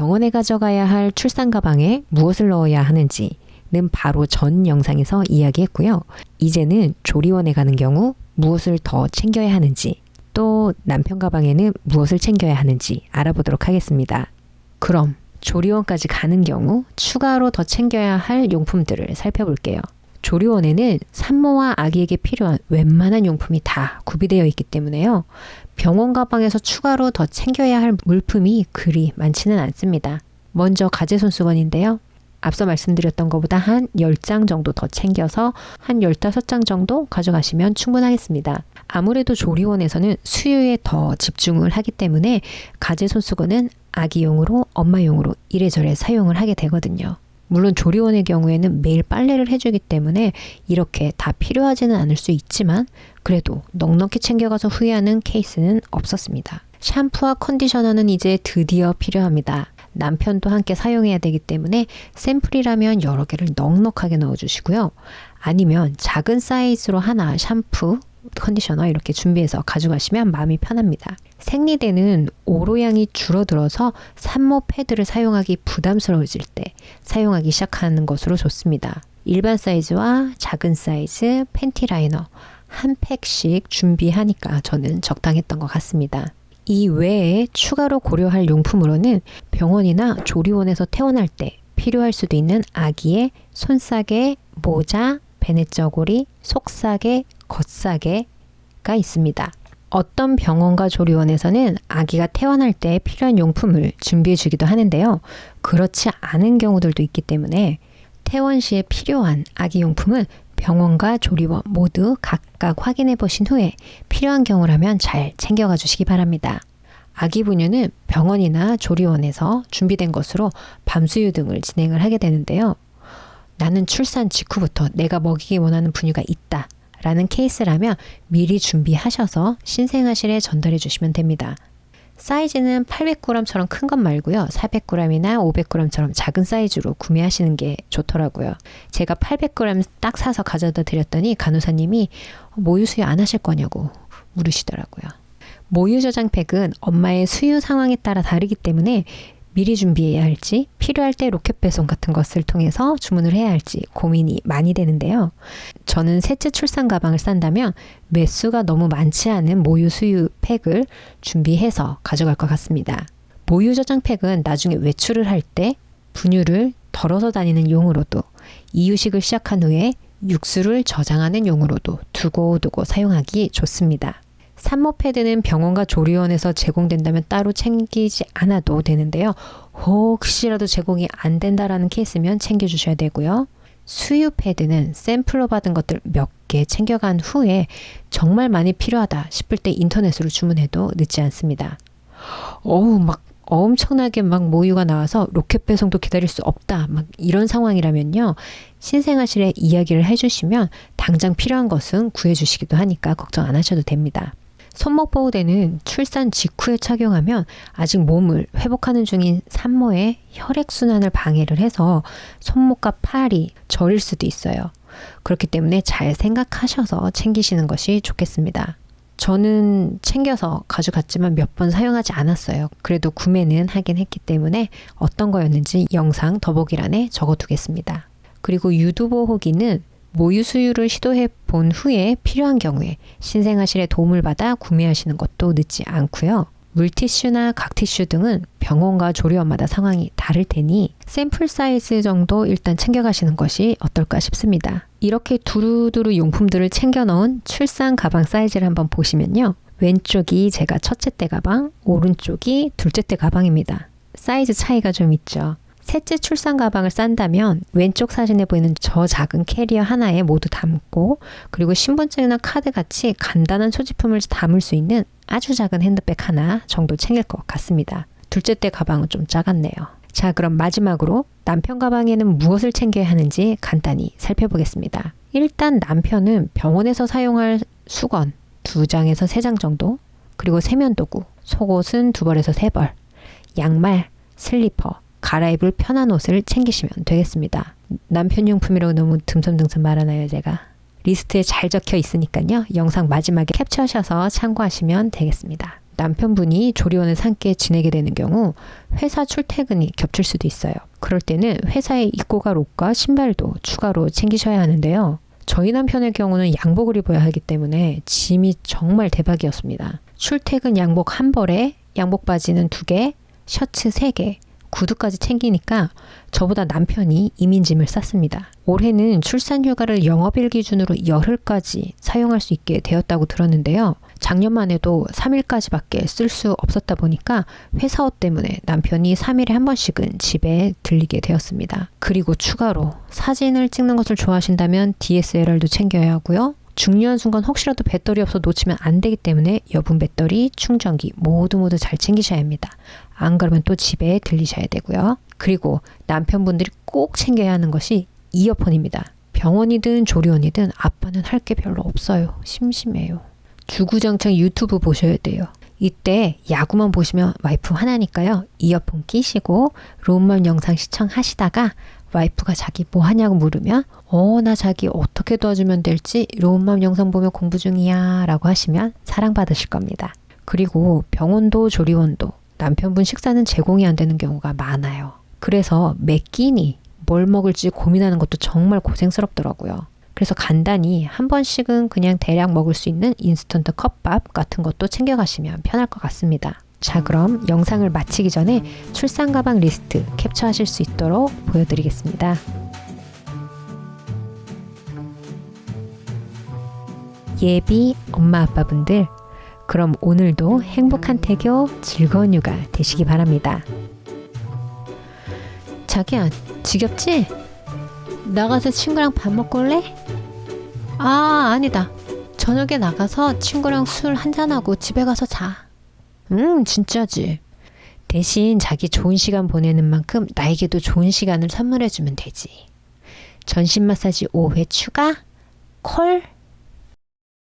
병원에 가져가야 할 출산 가방에 무엇을 넣어야 하는지 는 바로 전 영상에서 이야기했고요. 이제는 조리원에 가는 경우 무엇을 더 챙겨야 하는지, 또 남편 가방에는 무엇을 챙겨야 하는지 알아보도록 하겠습니다. 그럼 조리원까지 가는 경우 추가로 더 챙겨야 할 용품들을 살펴볼게요. 조리원에는 산모와 아기에게 필요한 웬만한 용품이 다 구비되어 있기 때문에요. 병원 가방에서 추가로 더 챙겨야 할 물품이 그리 많지는 않습니다. 먼저 가제 손수건인데요. 앞서 말씀드렸던 것보다 한 10장 정도 더 챙겨서 한 15장 정도 가져가시면 충분하겠습니다. 아무래도 조리원에서는 수유에 더 집중을 하기 때문에 가제 손수건은 아기용으로 엄마용으로 이래저래 사용을 하게 되거든요. 물론 조리원의 경우에는 매일 빨래를 해주기 때문에 이렇게 다 필요하지는 않을 수 있지만 그래도 넉넉히 챙겨가서 후회하는 케이스는 없었습니다. 샴푸와 컨디셔너는 이제 드디어 필요합니다. 남편도 함께 사용해야 되기 때문에 샘플이라면 여러 개를 넉넉하게 넣어주시고요. 아니면 작은 사이즈로 하나 샴푸, 컨디셔너 이렇게 준비해서 가져가시면 마음이 편합니다. 생리대는 오로양이 줄어들어서 산모 패드를 사용하기 부담스러워질 때 사용하기 시작하는 것으로 좋습니다. 일반 사이즈와 작은 사이즈 팬티 라이너 한 팩씩 준비하니까 저는 적당했던 것 같습니다. 이 외에 추가로 고려할 용품으로는 병원이나 조리원에서 퇴원할 때 필요할 수도 있는 아기의 손싸개, 모자, 베네저고리, 속싸개, 겉싸개가 있습니다. 어떤 병원과 조리원에서는 아기가 퇴원할 때 필요한 용품을 준비해 주기도 하는데요. 그렇지 않은 경우들도 있기 때문에 퇴원 시에 필요한 아기 용품은 병원과 조리원 모두 각각 확인해 보신 후에 필요한 경우라면 잘 챙겨가 주시기 바랍니다. 아기 분유는 병원이나 조리원에서 준비된 것으로 밤수유 등을 진행을 하게 되는데요. 나는 출산 직후부터 내가 먹이기 원하는 분유가 있다. 라는 케이스라면 미리 준비하셔서 신생아실에 전달해 주시면 됩니다. 사이즈는 800g처럼 큰 것 말고요. 400g이나 500g처럼 작은 사이즈로 구매하시는 게 좋더라고요. 제가 800g 딱 사서 가져다 드렸더니 간호사님이 모유 수유 안 하실 거냐고 물으시더라고요. 모유 저장팩은 엄마의 수유 상황에 따라 다르기 때문에 미리 준비해야 할지 필요할 때 로켓 배송 같은 것을 통해서 주문을 해야 할지 고민이 많이 되는데요. 저는 셋째 출산 가방을 싼다면 매수가 너무 많지 않은 모유 수유 팩을 준비해서 가져갈 것 같습니다. 모유 저장 팩은 나중에 외출을 할 때 분유를 덜어서 다니는 용으로도 이유식을 시작한 후에 육수를 저장하는 용으로도 두고두고 사용하기 좋습니다. 산모 패드는 병원과 조리원에서 제공된다면 따로 챙기지 않아도 되는데요. 혹시라도 제공이 안 된다라는 케이스면 챙겨주셔야 되고요. 수유 패드는 샘플로 받은 것들 몇 개 챙겨간 후에 정말 많이 필요하다 싶을 때 인터넷으로 주문해도 늦지 않습니다. 어우, 막 엄청나게 막 모유가 나와서 로켓 배송도 기다릴 수 없다. 막 이런 상황이라면요. 신생아실에 이야기를 해주시면 당장 필요한 것은 구해주시기도 하니까 걱정 안 하셔도 됩니다. 손목 보호대는 출산 직후에 착용하면 아직 몸을 회복하는 중인 산모의 혈액순환을 방해를 해서 손목과 팔이 저릴 수도 있어요. 그렇기 때문에 잘 생각하셔서 챙기시는 것이 좋겠습니다. 저는 챙겨서 가져갔지만 몇 번 사용하지 않았어요. 그래도 구매는 하긴 했기 때문에 어떤 거였는지 영상 더보기란에 적어두겠습니다. 그리고 유두보호기는 모유 수유를 시도해 본 후에 필요한 경우에 신생아실의 도움을 받아 구매하시는 것도 늦지 않고요. 물티슈나 각티슈 등은 병원과 조리원마다 상황이 다를 테니 샘플 사이즈 정도 일단 챙겨가시는 것이 어떨까 싶습니다. 이렇게 두루두루 용품들을 챙겨 넣은 출산 가방 사이즈를 한번 보시면요. 왼쪽이 제가 첫째 때 가방, 오른쪽이 둘째 때 가방입니다. 사이즈 차이가 좀 있죠. 셋째 출산 가방을 싼다면 왼쪽 사진에 보이는 저 작은 캐리어 하나에 모두 담고 그리고 신분증이나 카드 같이 간단한 소지품을 담을 수 있는 아주 작은 핸드백 하나 정도 챙길 것 같습니다. 둘째 때 가방은 좀 작았네요. 자, 그럼 마지막으로 남편 가방에는 무엇을 챙겨야 하는지 간단히 살펴보겠습니다. 일단 남편은 병원에서 사용할 수건 두 장에서 세 장 정도, 그리고 세면도구, 속옷은 두 벌에서 세 벌, 양말, 슬리퍼, 갈아입을 편한 옷을 챙기시면 되겠습니다. 남편 용품이라고 너무 듬성듬성 말하나요, 제가? 리스트에 잘 적혀 있으니까요. 영상 마지막에 캡처하셔서 참고하시면 되겠습니다. 남편분이 조리원에서 함께 지내게 되는 경우 회사 출퇴근이 겹칠 수도 있어요. 그럴 때는 회사에 입고 갈 옷과 신발도 추가로 챙기셔야 하는데요. 저희 남편의 경우는 양복을 입어야 하기 때문에 짐이 정말 대박이었습니다. 출퇴근 양복 한 벌에 양복 바지는 두 개, 셔츠 세 개, 구두까지 챙기니까 저보다 남편이 이민짐을 쌌습니다. 올해는 출산 휴가를 영업일 기준으로 열흘까지 사용할 수 있게 되었다고 들었는데요. 작년만 해도 3일까지밖에 쓸 수 없었다 보니까 회사 옷 때문에 남편이 3일에 한 번씩은 집에 들리게 되었습니다. 그리고 추가로 사진을 찍는 것을 좋아하신다면 DSLR도 챙겨야 하고요. 중요한 순간 혹시라도 배터리 없어 놓치면 안 되기 때문에 여분 배터리, 충전기 모두 모두 잘 챙기셔야 합니다. 안 그러면 또 집에 들리셔야 되고요. 그리고 남편분들이 꼭 챙겨야 하는 것이 이어폰입니다. 병원이든 조리원이든 아빠는 할 게 별로 없어요. 심심해요. 주구장창 유튜브 보셔야 돼요. 이때 야구만 보시면 와이프 화나니까요. 이어폰 끼시고 롬맘 영상 시청하시다가 와이프가 자기 뭐 하냐고 물으면 어 나 자기 어떻게 도와주면 될지 롬맘 영상 보며 공부 중이야 라고 하시면 사랑받으실 겁니다. 그리고 병원도 조리원도 남편분 식사는 제공이 안 되는 경우가 많아요. 그래서 매 끼니 뭘 먹을지 고민하는 것도 정말 고생스럽더라고요. 그래서 간단히 한 번씩은 그냥 대략 먹을 수 있는 인스턴트 컵밥 같은 것도 챙겨가시면 편할 것 같습니다. 자, 그럼 영상을 마치기 전에 출산 가방 리스트 캡처하실 수 있도록 보여드리겠습니다. 예비 엄마 아빠분들, 그럼 오늘도 행복한 태교, 즐거운 육아 되시기 바랍니다. 자기야, 지겹지? 나가서 친구랑 밥 먹고 올래? 아, 아니다. 저녁에 나가서 친구랑 술 한잔하고 집에 가서 자. 음, 진짜지. 대신 자기 좋은 시간 보내는 만큼 나에게도 좋은 시간을 선물해주면 되지. 전신 마사지 5회 추가? 콜?